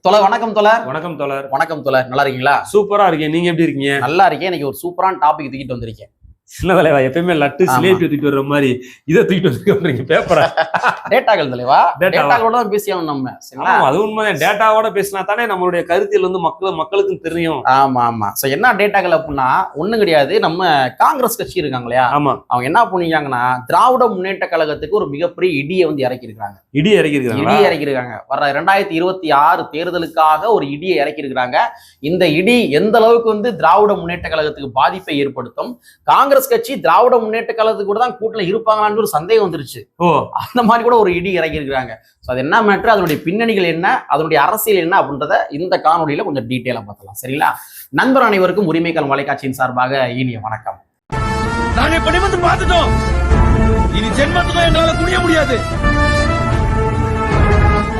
தொலர் வணக்கம் தொலர் வணக்கம் தோழர். வணக்கம் தொலர் நல்லா இருக்கீங்களா? சூப்பரா இருக்கேன். நீங்க எப்படி இருக்கீங்க? நல்லா இருக்கேன். இன்னைக்கு ஒரு சூப்பரான டாபிக் தூக்கிட்டு வந்திருக்கேன். சின்ன தலைவா எப்பயுமே லட்டு. சிலேபி தூக்கிட்டு வர்ற மாதிரி இதை தூக்கிட்டு வந்துருக்கீங்க பேப்பரை டேட்டாக்கள் தலைவா? டேட்டாக்களோட தான் பேசியாகணும் நம்ம சரிங்களா? ஆமா அது உண்மைதான் டேட்டாவோட பேசினா தானே நம்மளுடைய கருத்தியல் வந்து மக்கள் மக்களுக்கும் தெரியும். ஆமா ஆமா. சோ என்ன டேட்டாக்கள் அப்படின்னா ஒண்ணும் கிடையாது. நம்ம காங்கிரஸ் கட்சி இருக்காங்க இல்லையா? ஆமா. அவங்க என்ன பண்ணிருக்காங்கன்னா திராவிட முன்னேற்ற கழகத்துக்கு ஒரு மிகப்பெரிய இடியை வந்து இறக்கி இருக்காங்க இடி இறக்கி இருக்காங்களா இடியை இறக்கி இருக்காங்க வர ரெண்டாயிரத்தி இருபத்தி ஆறு தேர்தலுக்காக ஒரு இடியை இறக்கி இருக்கிறாங்க இந்த இடி எந்த அளவுக்கு வந்து திராவிட முன்னேற்ற கழகத்துக்கு பாதிப்பை ஏற்படுத்தும்? காங்கிரஸ் கட்சி திராவிட முன்னேற்ற கழகத்துக்கு கூட தான் கூட்டணி இருப்பாங்களான்னு ஒரு சந்தேகம் வந்துருச்சு. ஓ. அந்த மாதிரி கூட ஒரு இடி இறக்கி இருக்கிறாங்க. ஸோ அது என்ன மேட்ரு அதனுடைய பின்னணிகள் என்ன? அதனுடைய அரசியல் என்ன அப்படின்றத இந்த காணொலியில கொஞ்சம் டீட்டெயிலாக பார்க்கலாம் சரிங்களா? நண்பர் அனைவருக்கும் உரிமைக்கான வலைக்காட்சியின் சார்பாக இனிய வணக்கம். நாங்க இப்ப நிமிர்ந்து பார்த்துட்டோம். இனி ஜென்மத்துக்கும் எங்களால குனிய முடியாது.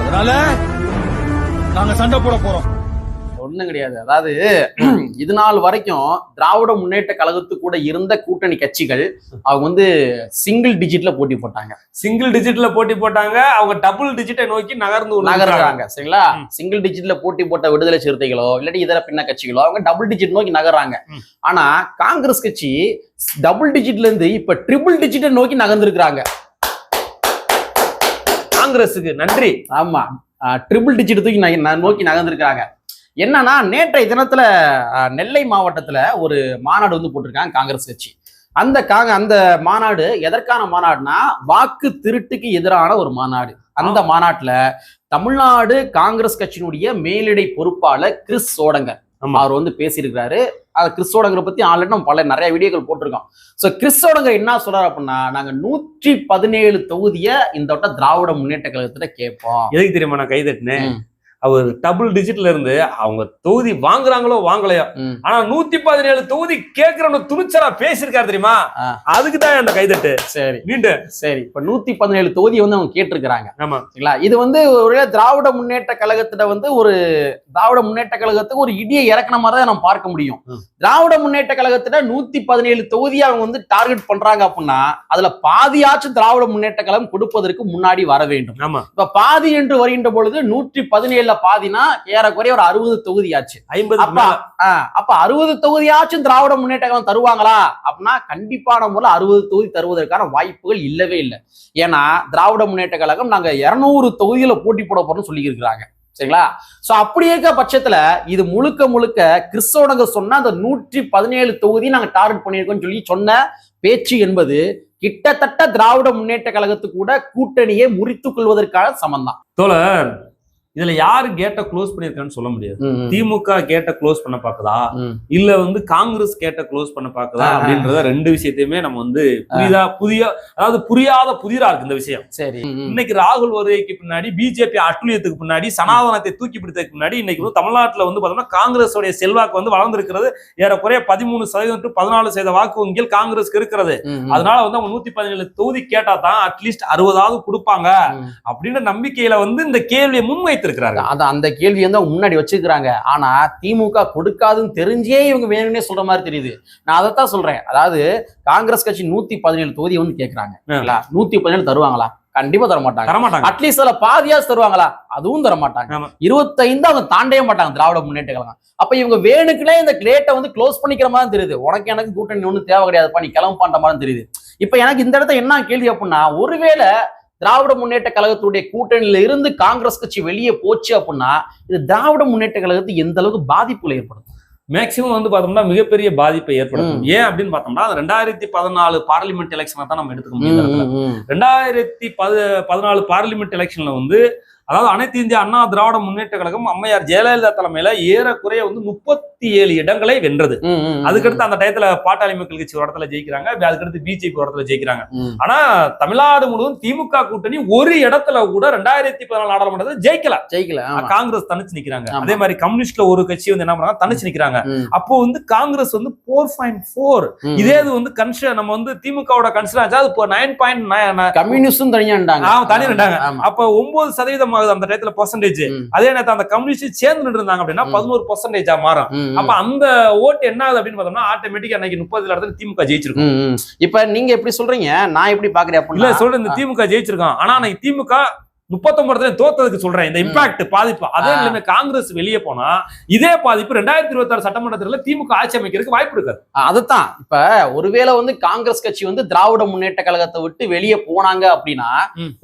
அதனால நாங்க சண்டை போட போறோம். ஒண்ணும் கிடையாது. அதாவது இது நாள் வரைக்கும் திராவிட முன்னேற்ற கழகத்து கூட இருந்த கூட்டணி கட்சிகள் அவங்க வந்து சிங்கிள் டிஜிட்ல போட்டி போட்டாங்க. சிங்கிள் டிஜிட்ல போட்டி போட்டாங்க. அவங்க டபுள் டிஜிட்டை நோக்கி நகர்ந்து. நகர்றாங்க சரிங்களா. சிங்கிள் டிஜிட்ல போட்டி போட்ட விடுதலை சிறுத்தைகளோ இல்லாட்டி இதர பின்ன கட்சிகளோ அவங்க டபுள் டிஜிட் நோக்கி நகர்றாங்க. ஆனா காங்கிரஸ் கட்சி டபுள் டிஜிட்ல இருந்து இப்ப ட்ரிபிள் டிஜிட்டை நோக்கி நகர்ந்திருக்கிறாங்க. காங்கிரஸுக்கு நன்றி. ஆமா. ட்ரிபிள் டிஜிட் தூக்கி நோக்கி நகர்ந்திருக்கிறாங்க. என்னன்னா நேற்றைய தினத்துல நெல்லை மாவட்டத்துல ஒரு மாநாடு வந்து போட்டிருக்காங்க காங்கிரஸ் கட்சி. அந்த காங்க அந்த மாநாடு எதற்கான மாநாடுனா வாக்கு திருட்டுக்கு எதிரான ஒரு மாநாடு. அந்த மாநாட்டுல தமிழ்நாடு காங்கிரஸ் கட்சியினுடைய மேலிடை பொறுப்பாளர் கிறிஸ் சோடங்கர். அவர் வந்து பேசியிருக்கிறாரு. அது கிறிஸ் சோடங்கரை பத்தி ஆல்ரெடி நம்ம பல நிறைய வீடியோக்கள் போட்டிருக்கோம். சோ கிறிஸ் சோடங்கர் என்ன சொல்றாரு அப்படின்னா நாங்க நூற்றி பதினேழு தொகுதியை இந்த வட்டம் திராவிட முன்னேற்ற கழகத்துல கேட்போம். எதுக்கு தெரியுமா நான் கை தட்டினேன்? ம். அவர் டபுள் டிஜிட்ல இருந்து அவங்க தொகுதி வாங்குறாங்களோ வாங்கலையோ. ஆனா நூத்தி பதினேழு தொகுதி கேட்கிறவங்க துணிச்சலா பேசியிருக்காரு தெரியுமா. அதுக்கு தான் அந்த கைதட்டு. சரி. மீண்டு சரி இப்ப நூத்தி பதினேழு தொகுதி வந்து அவங்க கேட்டிருக்கிறாங்க. ஆமா. சரிங்களா? இது வந்து ஒரு திராவிட முன்னேற்ற கழகத்துல வந்து ஒரு திராவிட முன்னேற்ற கழகத்துக்கு ஒரு இடியை இறக்குன மாதிரி தான் நம்ம பார்க்க முடியும். திராவிட முன்னேற்ற கழகத்துல நூத்தி பதினேழு தொகுதி அவங்க வந்து டார்கெட் பண்றாங்க அப்படின்னா அதுல பாதியாச்சும் திராவிட முன்னேற்ற கழகம் கொடுப்பதற்கு முன்னாடி வர வேண்டும். ஆமா. இப்ப பாதி என்று வருகின்ற பொழுது நூற்றி பதினேழுல பாதினா ஏறக்குறைய ஒரு அறுபது தொகுதி ஆச்சு ஐம்பது அப்பா அறுபது தொகுதியாச்சும் திராவிட முன்னேற்ற கழகம் தருவாங்களா? அப்படின்னா கண்டிப்பான முறையில் அறுபது தொகுதி தருவதற்கான வாய்ப்புகள் இல்லவே இல்லை. ஏன்னா திராவிட முன்னேற்ற கழகம் நாங்க இருநூறு தொகுதியில போட்டி போட போறோம்னு சொல்லி இருக்கிறாங்க சரிங்களா? சோ அப்படி இருக்க பட்சத்துல இது முழுக்க முழுக்க கிறிஸ்தவனங்க சொன்ன அந்த நூற்றி பதினேழு தொகுதி நாங்க டார்கெட் பண்ணியிருக்கோம்னு சொல்லி சொன்ன பேச்சு என்பது கிட்டத்தட்ட திராவிட முன்னேற்ற கழகத்துக்கு கூட கூட்டணியை முறித்துக் கொள்வதற்கான சமந்தான். தோழர் இதுல யாரு கேட்ட க்ளோஸ் பண்ணிருக்கான்னு சொல்ல முடியாது திமுக கேட்ட க்ளோஸ் பண்ண பாக்குதா. இல்ல வந்து காங்கிரஸ் கேட்ட க்ளோஸ் பண்ண பாக்குதா. அப்படின்றத ரெண்டு விஷயத்தையுமே நம்ம வந்து புரிதா புதிய அதாவது புரியாத புதிரா இருக்கு இந்த விஷயம் சரி. இன்னைக்கு ராகுல் வருகைக்கு பின்னாடி பிஜேபி அட்டுழியத்துக்கு பின்னாடி சனாதனத்தை தூக்கி பிடித்ததுக்கு முன்னாடி இன்னைக்கு வந்து தமிழ்நாட்டுல வந்து பார்த்தோம்னா காங்கிரஸோடைய செல்வாக்கு வந்து வளர்ந்திருக்கிறது ஏறக்குறைய பதிமூணு சதவீதம் டு பதினாலு சதவீத வாக்கு வங்கிகள் காங்கிரஸ்க்கு இருக்கிறது. அதனால வந்து அவங்க நூத்தி பதினேழு தொகுதி கேட்டா தான் அட்லீஸ்ட் அறுபதாவது கொடுப்பாங்க. அப்படின்ற நம்பிக்கையில வந்து இந்த கேள்வியை முன்வைத்திருக்கிறாங்க அத அந்த கேள்வி வந்து அவங்க முன்னாடி வச்சிருக்கிறாங்க. ஆனா திமுக கொடுக்காதுன்னு தெரிஞ்சே இவங்க வேணும்னே சொல்ற மாதிரி தெரியுது. நான் அதைத்தான் சொல்றேன். அதாவது காங்கிரஸ் கட்சி நூத்தி பதினேழு தொகுதி வந்து சரிங்களா? நூத்தி பதினேழு தருவாங்களா? கண்டிப்பா தர மாட்டாங்க தரமாட்டாங்க அட்லீஸ்ட் அதுல பாதியாஸ் தருவாங்களா? அதுவும் தர மாட்டாங்க. இருபத்தைந்து அவங்க தாண்டவே மாட்டாங்க திராவிட முன்னேற்ற கழகம். அப்ப இவங்க வேணுக்குனே இந்த கிளேட்டை வந்து க்ளோஸ் பண்ணிக்கிற மாதிரி தெரியுது. உனக்கு எனக்கு கூட்டணி ஒன்றும் தேவை கிடையாதுப்பா நீ கிளம்ப பண்ற மாதிரி தெரியுது. இப்ப எனக்கு இந்த இடத்துல என்ன கேள்வி அப்படின்னா ஒருவேளை திராவிட முன்னேற்ற கழகத்துடைய கூட்டணியில இருந்து காங்கிரஸ் கட்சி வெளியே போச்சு அப்படின்னா இது திராவிட முன்னேற்ற கழகத்துக்கு எந்த அளவுக்கு பாதிப்புகளை ஏற்படுத்தும்? மேக்சிமம் வந்து பார்த்தோம்னா மிகப்பெரிய பாதிப்பை ஏற்படுத்தும். ம். ஏன் அப்படின்னு பார்த்தோம்னா ரெண்டாயிரத்தி பதினாலு பார்லிமெண்ட் எலெக்ஷனை தான் நம்ம எடுத்துக்க முடியும். ரெண்டாயிரத்தி பது பதினாலு பார்லிமெண்ட் எலெக்ஷன்ல வந்து அதாவது அனைத்து இந்திய அண்ணா திராவிட முன்னேற்ற கழகம் அம்மையார் ஜெயலலிதா தலைமையில ஏறக்குறைய வந்து முப்பத்தி ஏழு இடங்களை வென்றது. அதுக்கடுத்து அந்த டயத்துல பாட்டாளி மக்கள் கட்சி ஒரு இடத்துல ஜெயிக்கிறாங்க அதுக்கடுத்து பிஜேபி ஒரு இடத்துல ஜெயிக்கிறாங்க. ஆனா தமிழ்நாடு முழுவதும் திமுக கூட்டணி ஒரு இடத்துல கூட ரெண்டாயிரத்தி பதினாலு நாடாளுமன்றத்தை ஜெயிக்கல. ஜெயிக்கல. காங்கிரஸ் தனிச்சு நிக்கிறாங்க. அதே மாதிரி கம்யூனிஸ்ட்ல ஒரு கட்சி வந்து என்ன பண்றாங்க தனிச்சு நிக்கிறாங்க. அப்போ வந்து காங்கிரஸ் வந்து ஃபோர் பாயிண்ட் ஃபோர் ம். இதே இது வந்து கன்சிடர் நம்ம வந்து திமுகவோட கன்சிடர் ஆச்சா. அது நைன் பாயிண்ட் கம்யூனிஸ்டும் தனியாண்டாங்க. ஆமா. அப்ப ஒன்பது சதவீதம் ஆகுது அந்த டயத்துல பர்சன்டேஜ். அதே நேரத்தில் அந்த கம்யூனிஸ்ட் சேர்ந்து இருந்தாங்க அப்படின்னா. பதினோரு பர்சன்டேஜா மாறும். அப்ப அந்த ஓட்டு என்ன ஆகுது அப்படின்னு பார்த்தோம்னா ஆட்டோமேட்டிக்கா அன்னைக்கு முப்பது இடத்துல திமுக ஜெயிச்சிருக்கும். இப்ப நீங்க எப்படி சொல்றீங்க நான் எப்படி பாக்குறேன் இல்ல சொல்றேன் இந்த திமுக ஜெயிச்சிருக்கான் ஆனா அன்னைக்கு திமுக முப்பத்தொன்பதுல தோத்ததுக்கு சொல்றேன் இந்த இம்பாக்ட் பாதிப்பு அதே ஆ. நிலைமை காங்கிரஸ் வெளியே போனா இதே பாதிப்பு ரெண்டாயிரத்தி இருபத்தி ஆறு சட்டமன்ற தேர்தலில் திமுக ஆட்சி அமைக்கிறதுக்கு வாய்ப்பு இருக்காது அதுதான் இப்ப ஒருவேளை வந்து காங்கிரஸ் கட்சி வந்து திராவிட முன்னேற்ற கழகத்தை விட்டு வெளியே போனாங்க அப்படின்னா.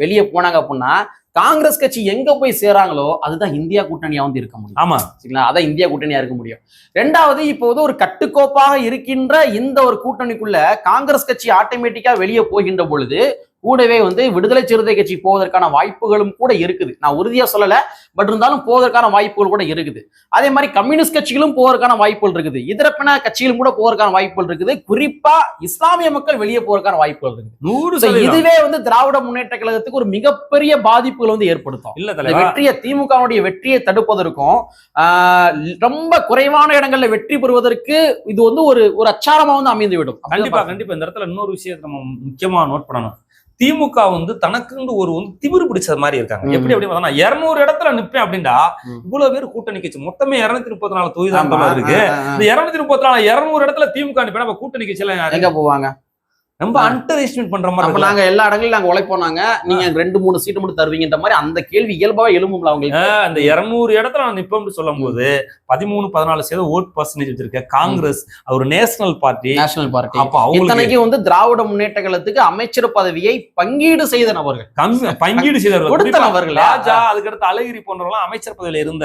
வெளியே போனாங்க அப்படின்னா காங்கிரஸ் கட்சி எங்க போய் சேராங்களோ அதுதான் இந்தியா கூட்டணியா வந்து இருக்க முடியும். ஆமா. சரிங்களா? அதான் இந்தியா கூட்டணியா இருக்க முடியும். ரெண்டாவது இப்போ வந்து ஒரு கட்டுக்கோப்பாக இருக்கின்ற இந்த ஒரு கூட்டணிக்குள்ள காங்கிரஸ் கட்சி ஆட்டோமேட்டிக்கா வெளியே போகின்ற பொழுது கூடவே வந்து விடுதலை சிறுத்தை கட்சி போவதற்கான வாய்ப்புகளும் கூட இருக்குது. நான் உறுதியா சொல்லல. பட் இருந்தாலும் போவதற்கான வாய்ப்புகள் கூட இருக்குது. அதே மாதிரி கம்யூனிஸ்ட் கட்சிகளும் போவதற்கான வாய்ப்புகள் இருக்குது. இதரப்பின கட்சிகளும் கூட போவதற்கான வாய்ப்புகள் இருக்குது. குறிப்பா இஸ்லாமிய மக்கள் வெளியே போவதற்கான வாய்ப்புகள் இருக்குது. நூறு இதுவே வந்து திராவிட முன்னேற்ற கழகத்துக்கு ஒரு மிகப்பெரிய பாதிப்புகள் வந்து ஏற்படுத்தும். இல்ல வெற்றியை திமுகவுடைய வெற்றியை தடுப்பதற்கும் ஆஹ், ரொம்ப குறைவான இடங்கள்ல வெற்றி பெறுவதற்கு இது வந்து ஒரு ஒரு அச்சாரமா வந்து அமைந்து விடும் கண்டிப்பா கண்டிப்பா. இந்த இடத்துல இன்னொரு விஷயத்தை நம்ம முக்கியமா நோட் பண்ணணும். திமுக வந்து தனக்குன்னு ஒரு வந்து திமிரு பிடிச்சது மாதிரி இருக்காங்க. எப்படி அப்படி பார்த்தா இருநூறு இடத்துல நிப்பேன் அப்படின்னா. இவ்வளவு பேர் கூட்டணி கட்சி மொத்தமே இருநூத்தி முப்பத்தி நாலு தொகுதி தான் இருக்கு. இந்த இருநூத்தி முப்பத்தி நாலு இருநூறு இடத்துல திமுக நிப்பேன் அப்ப கூட்டணி கட்சியில? எங்க போவாங்க ரொம்ப. அண்டர் எஸ்டிமேட் பண்ற மாதிரி? நாங்க எல்லா இடங்களிலும் நாங்க உழைப்போம் நாங்க நீங்க ரெண்டு மூணு சீட்டு மட்டும் தருவீங்கன்ற மாதிரி அந்த கேள்வி இயல்பாவே எழும்பும்ல அவங்களுக்கு. அந்த இருநூறு இடத்துல நான் நிப்பேன் சொல்லும் போது பதிமூணு பதினாலு சதவீதம் ஓட் பர்சன்டேஜ் வச்சிருக்க காங்கிரஸ் ஒரு நேஷனல் பார்ட்டி நேஷனல் பார்ட்டி அப்ப அவங்களுக்கு வந்து திராவிட முன்னேற்ற கழகத்துக்கு அமைச்சர் பதவியை பங்கீடு செய்த நபர்கள். கம்மி பங்கீடு செய்தவர்கள் கொடுத்த நபர்கள். ராஜா அதுக்கடுத்து அழகிரி போன்றவர்கள் அமைச்சர் பதவியில இருந்த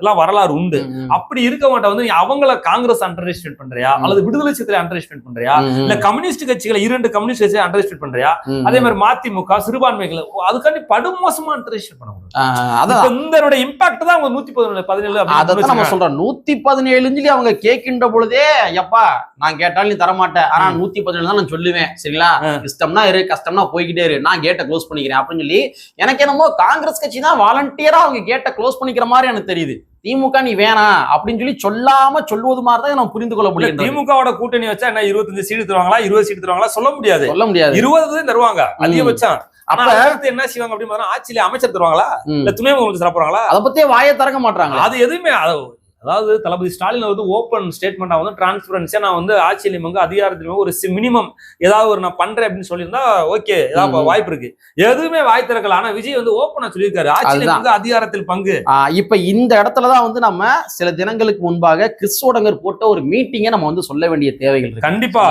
எல்லாம் வரலாறு உண்டு. அப்படி இருக்க மாட்டா வந்து நீ அவங்கள காங்கிரஸ் அண்டர் எஸ்டிமேட் பண்றியா. அல்லது விடுதலை சிறுத்தை அண்டர் எஸ்டிமேட் பண்றியா இல்ல கம்யூனிஸ்ட் கட்சிகளை இரண்டு கம்யூனிஸ்ட் கட்சியை அண்டர் எஸ்டிமேட் பண்றியா? அதே மாதிரி மதிமுக சிறுபான்மைகளை அதுக்காண்டி படுமோசமா அண்டர் எஸ்டிமேட் பண்ண முடியும். அதான். இந்த இம்பாக்ட் தான் அவங்க நூத்தி பதினேழு பதினேழு அதான் நம்ம. சொல்றோம். நூத்தி பதினேழுன்னு சொல்லி அவங்க கேட்கின்ற பொழுதே எப்பா நான் கேட்டாலும் நீ தரமாட்டேன். ஆனா. நூத்தி பதினேழு தான் நான் சொல்லுவேன். சரிங்களா? ஆ. இஷ்டம்னா இரு கஷ்டம்னா போய்கிட்டே இரு. நான் கேட்ட க்ளோஸ் பண்ணிக்கிறேன் அப்படின்னு சொல்லி எனக்கு என்னமோ காங்கிரஸ் கட்சி தான் வாலண்டியரா அவங்க கேட்ட க்ளோஸ் பண்ணிக்கிற மாதிரி எனக்கு தெரியுது. திமுக நீ வேணாம் அப்படின்னு சொல்லி சொல்லாம சொல்லுவது மாதிரி தான் நம்ம புரிந்து கொள்ள முடியும் திமுகவோட கூட்டணி வச்சா என்ன இருபத்தஞ்சு சீட்டு தருவாங்களா இருபது சீட்டு தருவாங்களா சொல்ல முடியாது. சொல்ல முடியாது. இருபது தருவாங்க அதிகபட்சம். அப்ப என்ன செய்வாங்க அப்படின்னு ஆட்சியில அமைச்சர் தருவாங்களா? இல்ல துணை முதலமைச்சர் போறாங்களா அதை பத்தியே வாயை திறக்க மாட்டாங்க அது எதுவுமே அதாவது தளபதி ஸ்டாலின் வந்து ஓப்பன் ஸ்டேட்மெண்டா வந்து டிரான்ஸ்பரன்சியா நான் வந்து ஆட்சியிலும் அதிகாரத்திலும் ஒரு மினிமம் ஏதாவது ஒரு நான் பண்றேன் அப்படின்னு சொல்லியிருந்தா ஓகே ஏதாவது. வாய்ப்பு இருக்கு. எதுவுமே வாய் திறக்கல. ஆனா விஜய் வந்து ஓப்பனா சொல்லியிருக்காரு. ஆட்சியிலும் அதுதான். வந்து அதிகாரத்தில் பங்கு. இப்ப இந்த இடத்துலதான் வந்து நம்ம சில தினங்களுக்கு முன்பாக கிறிஸ்தோடங்கர் போட்ட ஒரு மீட்டிங்கை நம்ம வந்து சொல்ல வேண்டிய தேவைகள் இருக்கு. கண்டிப்பா.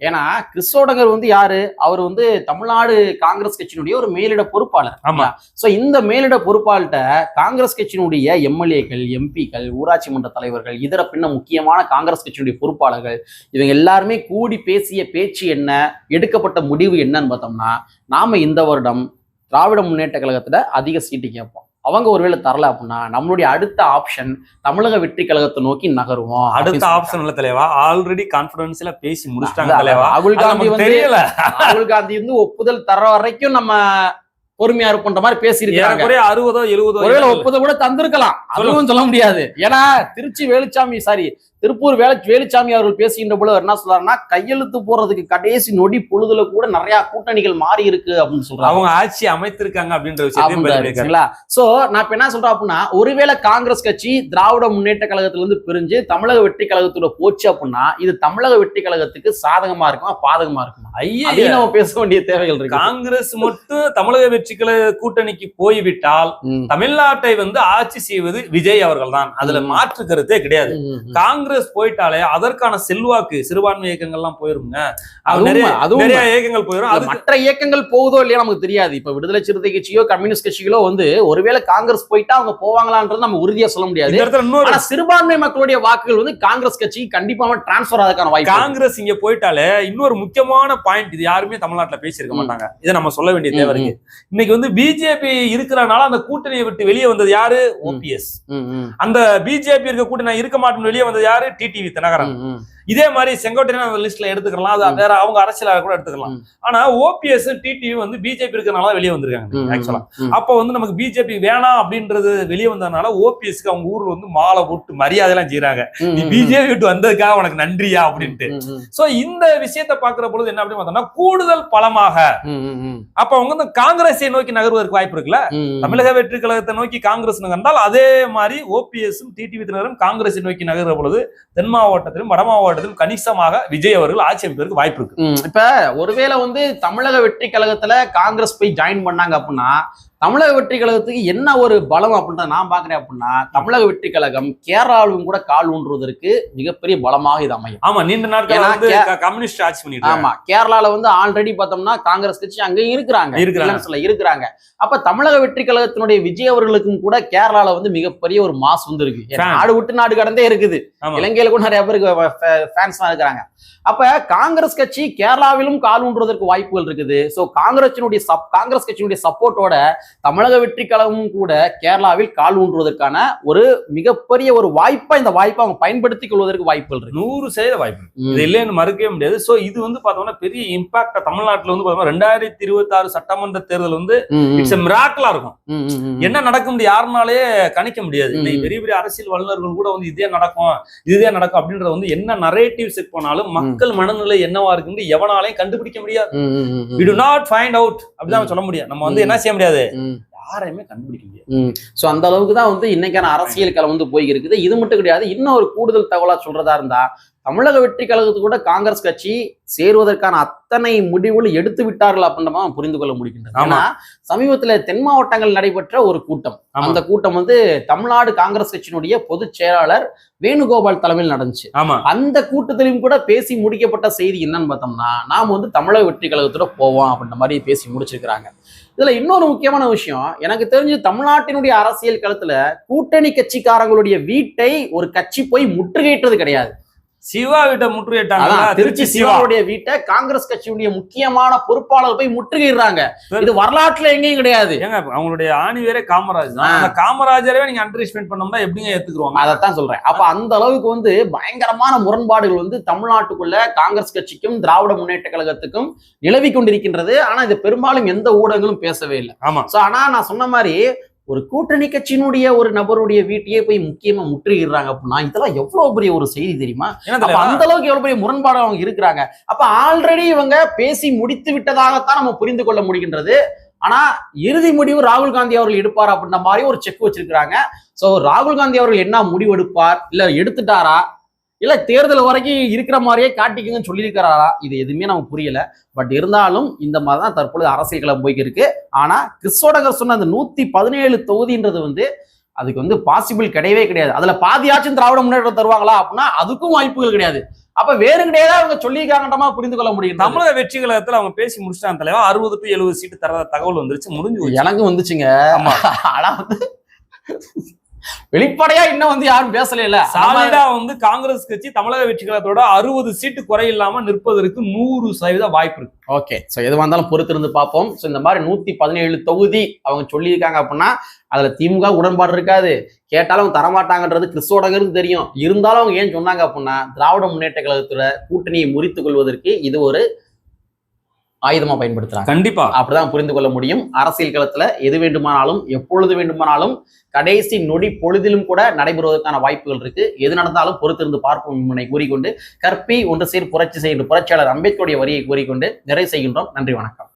ஏன்னா கிறிஸ்தோடங்கர் வந்து யாரு? அவர் வந்து தமிழ்நாடு காங்கிரஸ் கட்சியினுடைய ஒரு மேலிட பொறுப்பாளர். ஆமா. சோ இந்த மேலிட பொறுப்பாளர்கிட்ட காங்கிரஸ் கட்சியினுடைய எம்எல்ஏக்கள் எம்பிக்கள் ஊராட்சி மன்ற தலைவர்கள் இதர பின்ன முக்கியமான காங்கிரஸ் கட்சியினுடைய பொறுப்பாளர்கள் இவங்க எல்லாருமே கூடி பேசிய பேச்சு என்ன எடுக்கப்பட்ட முடிவு என்னன்னு பார்த்தோம்னா நாம இந்த வருடம் திராவிட முன்னேற்ற கழகத்துல அதிக சீட்டு கேட்போம். அவங்க ஒருவேளை தரல அப்படின்னா நம்மளுடைய அடுத்த ஆப்ஷன் தமிழக வெற்றி கழகத்தை நோக்கி நகருவோம் அடுத்த ஆப்ஷன் இல்ல தலைவா ஆல்ரெடி கான்பிடன்ஸ்ல பேசி முடிச்சிட்டாங்க தலைவா. ராகுல் காந்தி வந்து ராகுல் காந்தி வந்து ஒப்புதல் தர வரைக்கும் நம்ம பொறுமையா இருப்போன்ற மாதிரி பேசியிருக்காங்க அறுபதோ எழுபதோ ஒருவேளை கூட தந்திருக்கலாம். அதுவும் சொல்ல முடியாது. ஏன்னா திருச்சி வேலுச்சாமி சாரி திருப்பூர் வேலு வேலுச்சாமி அவர்கள் பேசுகின்ற பொழுது அவர் என்ன சொல்றாருன்னா கையெழுத்து போறதுக்கு கடைசி நொடி பொழுதுல கூட நிறைய கூட்டணிகள் மாறி இருக்கு அப்படின்னு சொல்றாங்க அவங்க ஆட்சி அமைத்திருக்காங்க அப்படின்ற. சரிங்களா சோ நான் இப்ப என்ன சொல்றேன் அப்படின்னா ஒருவேளை காங்கிரஸ் கட்சி திராவிட முன்னேற்ற கழகத்துல இருந்து பிரிஞ்சு தமிழக வெற்றி கழகத்தோட போச்சு அப்படின்னா இது தமிழக வெற்றி கழகத்துக்கு சாதகமா இருக்குமா பாதகமா இருக்குமா ஐயே நம்ம பேச வேண்டிய தேவைகள் இருக்கு காங்கிரஸ் மட்டும் தமிழக வெற்றிகளை கூட்டணிக்கு போய்விட்டால். தமிழ்நாட்டை வந்து ஆட்சி செய்வது விஜய் அவர்கள் தான் அதுல. மாற்று கருத்தே கிடையாது ம். காங்கிரஸ் போயிட்டாலே அதற்கான செல்வாக்கு சிறுபான்மை இயக்கங்கள்லாம் போயிருங்க. நிறைய இயக்கங்கள் போயிரும். அது மற்ற இயக்கங்கள் போகுதோ இல்லையா நமக்கு தெரியாது. இப்ப விடுதலை சிறுத்தை கட்சியோ கம்யூனிஸ்ட் கட்சிகளோ வந்து ஒருவேளை காங்கிரஸ் போயிட்டா அவங்க போவாங்களான்றது நம்ம உறுதியா சொல்ல முடியாது. சிறுபான்மை மக்களுடைய வாக்குகள் வந்து காங்கிரஸ் கட்சி கண்டிப்பா டிரான்ஸ்பர் ஆகிறதுக்கான வாய்ப்பு. காங்கிரஸ் இங்க போயிட்டாலே இன்னொரு முக்கியமான பாயிண்ட் இது யாருமே தமிழ்நாட்டுல பேசியிருக்க. மாட்டாங்க. இதை நம்ம சொல்ல வேண்டிய தேவை இருக்கு. இன்னைக்கு வந்து பிஜேபி இருக்கிறனால அந்த கூட்டணியை விட்டு வெளியே வந்தது யாரு? ஓபிஎஸ் அந்த பிஜேபி இருக்க கூட்டணி இருக்க மாட்டேன்னு வெளியே வந்தது யாரு? டிடிவி தினகரன். இதே மாதிரி செங்கோட்டையன் அந்த லிஸ்ட்ல எடுத்துக்கலாம். அது. வேற அவங்க அரசியலாக கூட எடுத்துக்கலாம். ஆனா ஓபிஎஸ் டிடிவி வந்து பிஜேபி இருக்கிறனால வெளியே வந்திருக்காங்க ஆக்சுவலா. அப்ப வந்து நமக்கு பிஜேபி வேணாம் அப்படின்றது வெளியே வந்ததுனால ஓபிஎஸ்க்கு அவங்க ஊர்ல வந்து மாலை போட்டு மரியாதை எல்லாம் செய்யறாங்க நீ பிஜேபி விட்டு வந்ததுக்காக உனக்கு நன்றியா அப்படின்ட்டு. சோ இந்த விஷயத்தை பாக்குற பொழுது என்ன அப்படின்னு பார்த்தோம்னா கூடுதல் பலமாக அப்ப அவங்க வந்து காங்கிரஸை நோக்கி நகர்வதற்கு வாய்ப்பு இருக்குல்ல. தமிழக வெற்றி கழகத்தை நோக்கி காங்கிரஸ் நகர்ந்தால் அதே மாதிரி ஓபிஎஸும் டிடிவி தினகரும் காங்கிரஸை நோக்கி நகர்ற பொழுது தென் மாவட்டத்திலும் வட மாவட்டத்தில் கணிசமாக விஜய் அவர்கள் ஆட்சி அமைப்பதற்கு வாய்ப்பு இருக்கு. இப்ப ஒருவேளை வந்து தமிழக வெற்றி கழகத்துல காங்கிரஸ் போய் ஜாயின் பண்ணாங்க அப்படின்னா தமிழக வெற்றி கழகத்துக்கு என்ன ஒரு பலம் அப்படின்றத நான் பாக்குறேன் அப்படின்னா தமிழக வெற்றி கழகம் கேரளாவிலும் கூட கால் ஊன்றுவதற்கு மிகப்பெரிய பலமாக இது அமையும் ஆமா நீண்ட நாட்கள் கம்யூனிஸ்ட் ஆட்சி பண்ணிட்டு. ஆமா கேரளால வந்து ஆல்ரெடி பார்த்தோம்னா காங்கிரஸ் கட்சி அங்கேயும் இருக்கிறாங்க இருக்கிறாங்க. இருக்கிறாங்க அப்ப தமிழக வெற்றி கழகத்தினுடைய விஜய் அவர்களுக்கும் கூட கேரளால வந்து மிகப்பெரிய ஒரு மாஸ் வந்து இருக்கு. நாடு விட்டு நாடு கடந்தே இருக்குது. இலங்கையில கூட நிறைய பேருக்கு ஃபேன்ஸ் இருக்கிறாங்க அப்ப காங்கிரஸ் கட்சி கேரளாவிலும் கால் ஊன்றுவதற்கு வாய்ப்புகள் இருக்குது சோ காங்கிரசினுடைய சப் காங்கிரஸ் கட்சியினுடைய சப்போர்ட்டோட தமிழக வெற்றி கழகமும் கூட கேரளாவில் கால் ஊன்றுவதற்கான ஒரு மிகப்பெரிய ஒரு வாய்ப்பா இந்த வாய்ப்பை அவங்க பயன்படுத்திக் கொள்வதற்கு வாய்ப்புகள் இருக்கு. நூறு சதவீத வாய்ப்பு. இது இல்லைன்னு மறுக்கவே முடியாது. சோ இது வந்து பார்த்தோம்னா பெரிய இம்பாக்ட் தமிழ்நாட்டுல வந்து பார்த்தோம்னா ரெண்டாயிரத்தி இருபத்தி ஆறு சட்டமன்ற தேர்தல் வந்து இட்ஸ் மிராக்கலா இருக்கும். என்ன நடக்கும் யாருனாலே கணிக்க முடியாது. இன்னைக்கு பெரிய பெரிய அரசியல் வல்லுநர்கள் கூட வந்து இதே நடக்கும் இதுதே நடக்கும் அப்படின்றது வந்து என்ன நரேட்டிவ் செட் பண்ணாலும் மக்கள் மனநிலை என்னவா இருக்குன்னு எவனாலையும் கண்டுபிடிக்க முடியாது. we do not find out. அப்படிதான் சொல்ல முடியும். நம்ம வந்து. என்ன செய்ய முடியாது. யாரையுமே கண்டுபிடிக்க முடியாது. ஸோ அந்த அளவுக்கு தான் வந்து இன்னைக்கான அரசியல் களம் வந்து போய் இருக்குது இது மட்டும் கிடையாது இன்னும் ஒரு கூடுதல் தகவலா சொல்றதா இருந்தா தமிழக வெற்றி கழகத்துக்கு கூட காங்கிரஸ் கட்சி சேருவதற்கான அத்தனை முடிவுகள் எடுத்து விட்டார்கள் அப்படின்ற மாதிரி புரிந்து கொள்ள முடிகின்றது. ஏன்னா சமீபத்துல தென் மாவட்டங்கள் நடைபெற்ற ஒரு கூட்டம். அந்த கூட்டம் வந்து தமிழ்நாடு காங்கிரஸ் கட்சியினுடைய பொதுச் செயலாளர் வேணுகோபால் தலைமையில் நடந்துச்சு. அந்த கூட்டத்திலும் கூட பேசி முடிக்கப்பட்ட செய்தி என்னன்னு பார்த்தோம்னா நாம் வந்து தமிழக வெற்றி கழகத்தோட போவோம் அப்படின்ற மாதிரி பேசி முடிச்சிருக்கிறாங்க. இதுல இன்னொரு முக்கியமான விஷயம் எனக்கு தெரிஞ்சு தமிழ்நாட்டினுடைய அரசியல் களத்துல கூட்டணி கட்சிக்காரங்களுடைய வீட்டை ஒரு கட்சி போய் முற்றுகையிட்டது கிடையாது. சிவா வீட்டை முற்றுகையிட்டாங்க திருச்சி சிவாவுடைய வீட்டை காங்கிரஸ் கட்சியுடைய முக்கியமான பொறுப்பாளர் போய் முற்றுகையிடுறாங்க. இது வரலாற்றுல எங்கேயும் கிடையாது. ஏங்க அவங்களுடைய ஆணி வேறே காமராஜ். தான் காமராஜரவே நீங்க அண்டர்ஸ்பெண்ட் பண்ணோம்னா எப்படிங்க ஏத்துக்குருவாங்க? அதைத்தான் சொல்றேன். அப்ப அந்த அளவுக்கு வந்து பயங்கரமான முரண்பாடுகள் வந்து தமிழ்நாட்டுக்குள்ள காங்கிரஸ் கட்சிக்கும் திராவிட முன்னேற்ற கழகத்துக்கும் நிலவி கொண்டிருக்கின்றது. ஆனா இது பெரும்பாலும் எந்த ஊடகங்களும் பேசவே இல்லை. ஆமா. சோ ஆனா நான் சொன்ன மாதிரி ஒரு கூட்டணி கட்சியினுடைய ஒரு நபருடைய வீட்டையே போய் முக்கியமா முற்றுகிறாங்க அப்படின்னா இதெல்லாம் எவ்வளவு பெரிய ஒரு செய்தி தெரியுமா? அந்த அளவுக்கு எவ்வளவு பெரிய முரண்பாடு அவங்க இருக்கிறாங்க. அப்ப ஆல்ரெடி இவங்க பேசி முடித்து விட்டதாகத்தான் நம்ம புரிந்து கொள்ள முடிகின்றது. ஆனா இறுதி முடிவு ராகுல் காந்தி அவர்கள் எடுப்பார் அப்படின்ற மாதிரி ஒரு செக் வச்சிருக்கிறாங்க. சோ ராகுல் காந்தி அவர்கள் என்ன முடிவு எடுப்பார் இல்ல எடுத்துட்டாரா? இல்ல தேர்தல் வரைக்கும் இருக்கிற மாதிரியே காட்டிக்குங்கன்னு சொல்லியிருக்கிறாரா? இது எதுவுமே நமக்கு புரியல. பட் இருந்தாலும் இந்த மாதிரி தான் தற்பொழுது அரசியல் களம் போய்க்கு இருக்கு ஆனா கிறிஸ்தோடகர் சொன்ன அந்த நூத்தி பதினேழு தொகுதின்றது வந்து அதுக்கு வந்து பாசிபிள் கிடையவே கிடையாது. அதுல பாதியாச்சும் திராவிட முன்னேற்றம் தருவாங்களா அப்படின்னா அதுக்கும் வாய்ப்புகள் கிடையாது. அப்ப வேறு கிடையாது அவங்க சொல்லியிருக்காங்கன்றமா புரிந்து கொள்ள முடியும். தமிழக வெற்றி கழகத்துல அவங்க பேசி முடிச்சிட்டாங்க தலைவா. அறுபது டு எழுபது சீட்டு தர தகவல் வந்துருச்சு. முடிஞ்சு போச்சு. எனக்கும் வந்துச்சுங்க. ஆமா. ஆனா வந்து வெளிப்படையா இன்னும் வந்து யாரும் பேசல இல்ல சாலிடா வந்து காங்கிரஸ் கட்சி தமிழக வெற்றி கழகத்தோட அறுபது சீட்டு குறையில்லாம நிற்பதற்கு நூறு சதவீத வாய்ப்பு இருக்கு. ஓகே ஸோ எதுவாக இருந்தாலும் பொறுத்திருந்து பார்ப்போம். ஸோ இந்த மாதிரி நூத்தி பதினேழு தொகுதி அவங்க சொல்லியிருக்காங்க அப்படின்னா அதுல திமுக உடன்பாடு இருக்காது. கேட்டாலும் அவங்க தரமாட்டாங்கன்றது கிறிஸ்தோடகருக்கு தெரியும். இருந்தாலும் அவங்க ஏன் சொன்னாங்க அப்படின்னா திராவிட முன்னேற்ற கழகத்துல கூட்டணியை முறித்துக் கொள்வதற்கு இது ஒரு ஆயுதமா பயன்படுத்துறாங்க. கண்டிப்பா. அப்படிதான் புரிந்து கொள்ள முடியும். அரசியல் களத்துல எது வேண்டுமானாலும் எப்பொழுது வேண்டுமானாலும் கடைசி நொடி பொழுதிலும் கூட நடைபெறுவதற்கான வாய்ப்புகள் இருக்கு. எது நடந்தாலும் பொறுத்திருந்து பார்ப்போம் என்பதை கூறிக்கொண்டு கற்பி ஒன்று சேர் புரட்சி செய்கின்ற புரட்சியாளர் அம்பேத்கருடைய வரியை கூறிக்கொண்டு நிறைவு செய்கின்றோம். நன்றி வணக்கம்.